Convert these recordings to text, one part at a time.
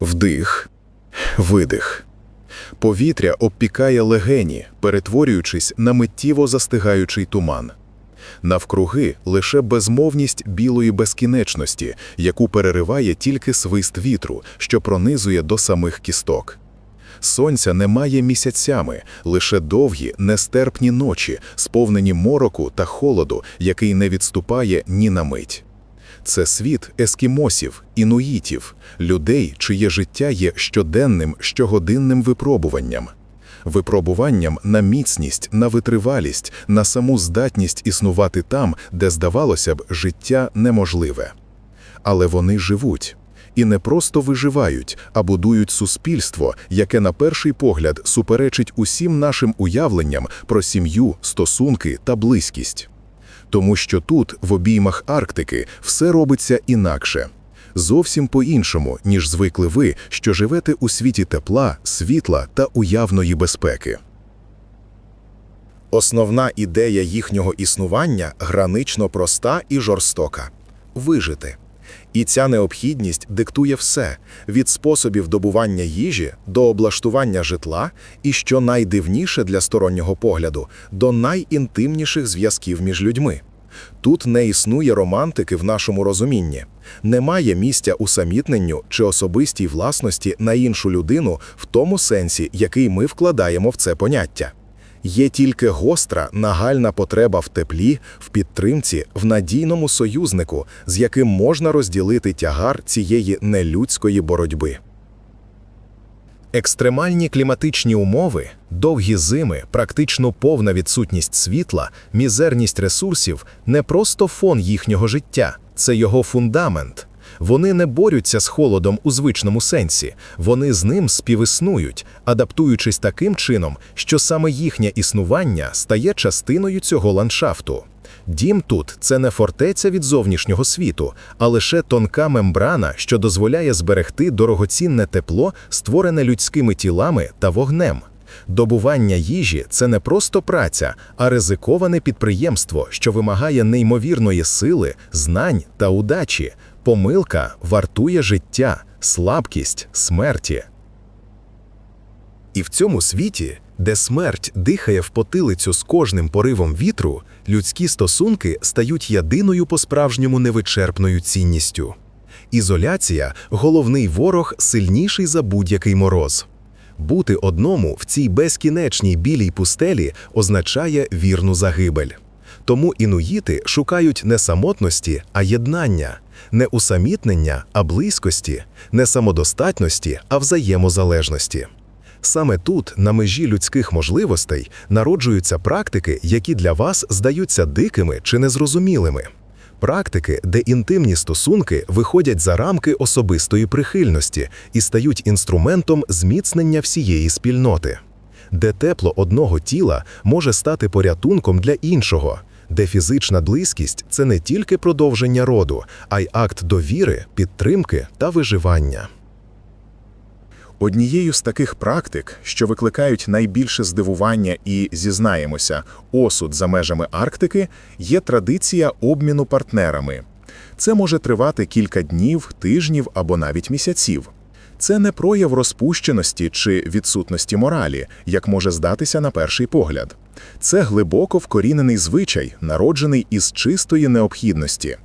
Вдих, видих. Повітря обпікає легені, перетворюючись на миттєво застигаючий туман. Навкруги лише безмовність білої безкінечності, яку перериває тільки свист вітру, що пронизує до самих кісток. Сонця немає місяцями, лише довгі, нестерпні ночі, сповнені мороку та холоду, який не відступає ні на мить. Це світ ескімосів, інуїтів, людей, чиє життя є щоденним, щогодинним випробуванням. Випробуванням на міцність, на витривалість, на саму здатність існувати там, де, здавалося б, життя неможливе. Але вони живуть. І не просто виживають, а будують суспільство, яке на перший погляд суперечить усім нашим уявленням про сім'ю, стосунки та близькість. Тому що тут, в обіймах Арктики, все робиться інакше. Зовсім по-іншому, ніж звикли ви, що живете у світі тепла, світла та уявної безпеки. Основна ідея їхнього існування гранично проста і жорстока вижити. І ця необхідність диктує все від способів добування їжі до облаштування житла, і що найдивніше для стороннього погляду, до найінтимніших зв'язків між людьми. Тут не існує романтики в нашому розумінні, немає місця усамітненню чи особистій власності на іншу людину в тому сенсі, який ми вкладаємо в це поняття. Є тільки гостра, нагальна потреба в теплі, в підтримці, в надійному союзнику, з яким можна розділити тягар цієї нелюдської боротьби. Екстремальні кліматичні умови, довгі зими, практично повна відсутність світла, мізерність ресурсів не просто фон їхнього життя, це його фундамент. Вони не борються з холодом у звичному сенсі, вони з ним співіснують, адаптуючись таким чином, що саме їхнє існування стає частиною цього ландшафту. Дім тут це не фортеця від зовнішнього світу, а лише тонка мембрана, що дозволяє зберегти дорогоцінне тепло, створене людськими тілами та вогнем. Добування їжі це не просто праця, а ризиковане підприємство, що вимагає неймовірної сили, знань та удачі. Помилка вартує життя, слабкість смерті. І в цьому світі, де смерть дихає в потилицю з кожним поривом вітру, людські стосунки стають єдиною по-справжньому невичерпною цінністю. Ізоляція головний ворог сильніший за будь-який мороз. Бути одному в цій безкінечній білій пустелі означає вірну загибель. Тому інуїти шукають не самотності, а єднання, не усамітнення, а близькості, не самодостатності, а взаємозалежності. Саме тут, на межі людських можливостей, народжуються практики, які для вас здаються дикими чи незрозумілими. Практики, де інтимні стосунки виходять за рамки особистої прихильності і стають інструментом зміцнення всієї спільноти, де тепло одного тіла може стати порятунком для іншого, де фізична близькість це не тільки продовження роду, а й акт довіри, підтримки та виживання. Однією з таких практик, що викликають найбільше здивування і зізнаємося, осуд за межами Арктики, є традиція обміну партнерами. Це може тривати кілька днів, тижнів або навіть місяців. Це не прояв розпущеності чи відсутності моралі, як може здатися на перший погляд. Це глибоко вкорінений звичай, народжений із чистої необхідності.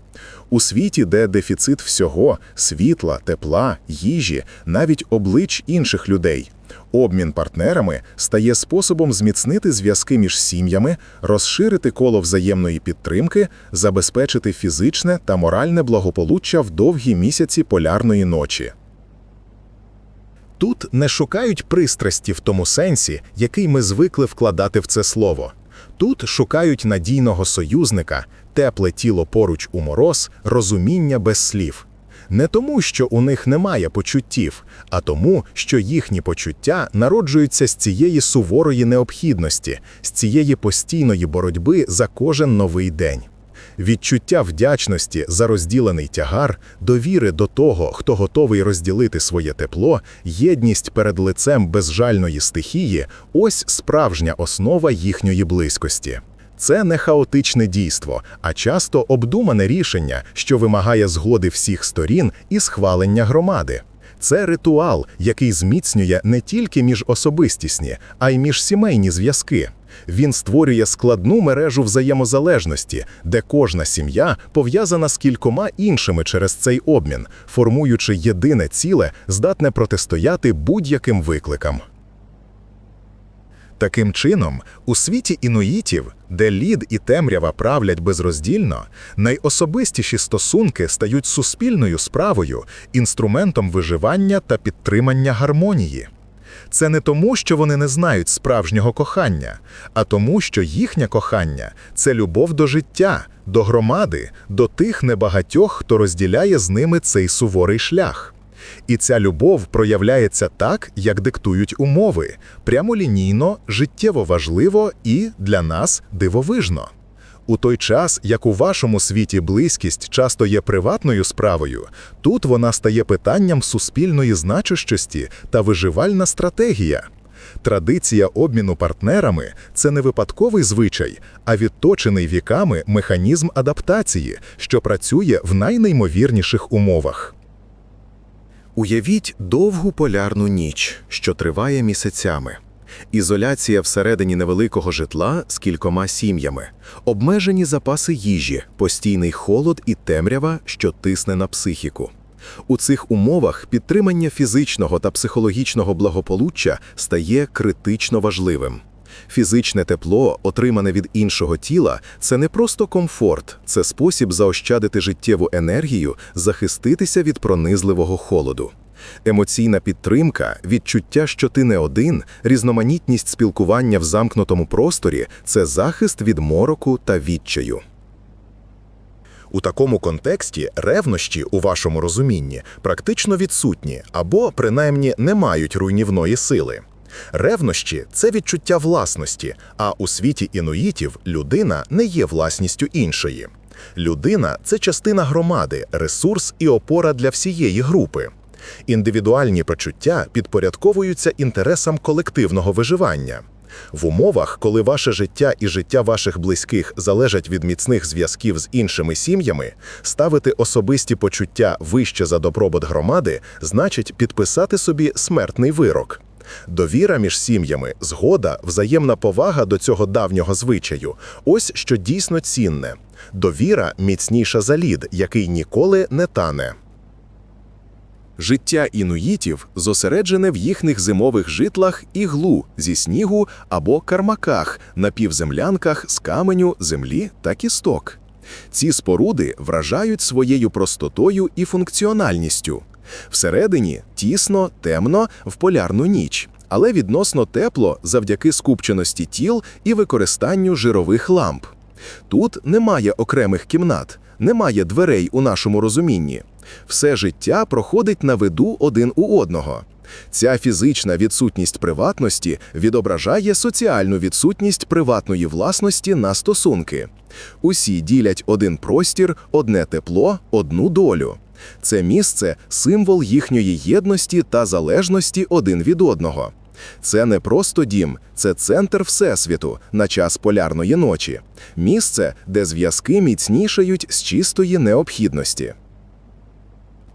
У світі, де дефіцит всього світла, тепла, їжі, навіть облич інших людей. Обмін партнерами стає способом зміцнити зв'язки між сім'ями, розширити коло взаємної підтримки, забезпечити фізичне та моральне благополуччя в довгі місяці полярної ночі. Тут не шукають пристрасті в тому сенсі, який ми звикли вкладати в це слово. Тут шукають надійного союзника, тепле тіло поруч у мороз, розуміння без слів. Не тому, що у них немає почуттів, а тому, що їхні почуття народжуються з цієї суворої необхідності, з цієї постійної боротьби за кожен новий день. Відчуття вдячності за розділений тягар, довіри до того, хто готовий розділити своє тепло, єдність перед лицем безжальної стихії ось справжня основа їхньої близькості. Це не хаотичне дійство, а часто обдумане рішення, що вимагає згоди всіх сторін і схвалення громади. Це ритуал, який зміцнює не тільки міжособистісні, а й міжсімейні зв'язки. Він створює складну мережу взаємозалежності, де кожна сім'я пов'язана з кількома іншими через цей обмін, формуючи єдине ціле, здатне протистояти будь-яким викликам. Таким чином, у світі інуїтів, де лід і темрява правлять безроздільно, найособистіші стосунки стають суспільною справою, інструментом виживання та підтримання гармонії. Це не тому, що вони не знають справжнього кохання, а тому, що їхнє кохання це любов до життя, до громади, до тих небагатьох, хто розділяє з ними цей суворий шлях. І ця любов проявляється так, як диктують умови, прямолінійно, життєво важливо і для нас дивовижно. У той час, як у вашому світі близькість часто є приватною справою, тут вона стає питанням суспільної значущості та виживальна стратегія. Традиція обміну партнерами це не випадковий звичай, а відточений віками механізм адаптації, що працює в найнеймовірніших умовах. Уявіть довгу полярну ніч, що триває місяцями. Ізоляція всередині невеликого житла з кількома сім'ями, обмежені запаси їжі, постійний холод і темрява, що тисне на психіку. У цих умовах підтримання фізичного та психологічного благополуччя стає критично важливим. Фізичне тепло, отримане від іншого тіла, це не просто комфорт, це спосіб заощадити життєву енергію, захиститися від пронизливого холоду. Емоційна підтримка, відчуття, що ти не один, різноманітність спілкування в замкнутому просторі це захист від мороку та відчаю. У такому контексті ревнощі у вашому розумінні практично відсутні або, принаймні, не мають руйнівної сили. Ревнощі це відчуття власності, а у світі інуїтів людина не є власністю іншої. Людина це частина громади, ресурс і опора для всієї групи. Індивідуальні почуття підпорядковуються інтересам колективного виживання. В умовах, коли ваше життя і життя ваших близьких залежать від міцних зв'язків з іншими сім'ями, ставити особисті почуття вище за добробут громади значить підписати собі смертний вирок. Довіра між сім'ями, згода, взаємна повага до цього давнього звичаю ось що дійсно цінне. Довіра міцніша за лід, який ніколи не тане. Життя інуїтів зосереджене в їхніх зимових житлах іглу зі снігу або кармаках, напівземлянках з каменю, землі та кісток. Ці споруди вражають своєю простотою і функціональністю. Всередині тісно, темно в полярну ніч, але відносно тепло завдяки скупченості тіл і використанню жирових ламп. Тут немає окремих кімнат, немає дверей у нашому розумінні. Все життя проходить на виду один у одного. Ця фізична відсутність приватності відображає соціальну відсутність приватної власності на стосунки. Усі ділять один простір, одне тепло, одну долю. Це місце символ їхньої єдності та залежності один від одного. Це не просто дім, це центр Всесвіту на час полярної ночі, місце, де зв'язки міцнішають з чистої необхідності.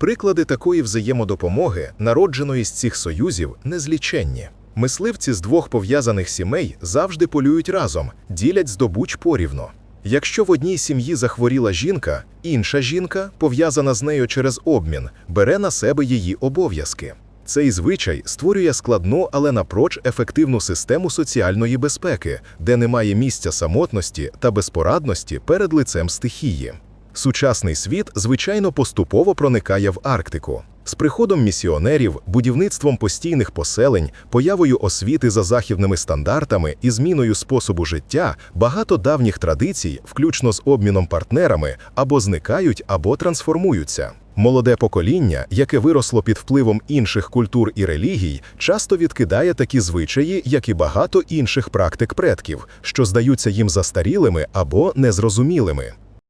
Приклади такої взаємодопомоги, народженої з цих союзів, незліченні. Мисливці з двох пов'язаних сімей завжди полюють разом, ділять здобуч порівно. Якщо в одній сім'ї захворіла жінка, інша жінка, пов'язана з нею через обмін, бере на себе її обов'язки. Цей звичай створює складну, але напроч ефективну систему соціальної безпеки, де немає місця самотності та безпорадності перед лицем стихії. Сучасний світ, звичайно, поступово проникає в Арктику. З приходом місіонерів, будівництвом постійних поселень, появою освіти за західними стандартами і зміною способу життя багато давніх традицій, включно з обміном партнерами, або зникають, або трансформуються. Молоде покоління, яке виросло під впливом інших культур і релігій, часто відкидає такі звичаї, як і багато інших практик предків, що здаються їм застарілими або незрозумілими.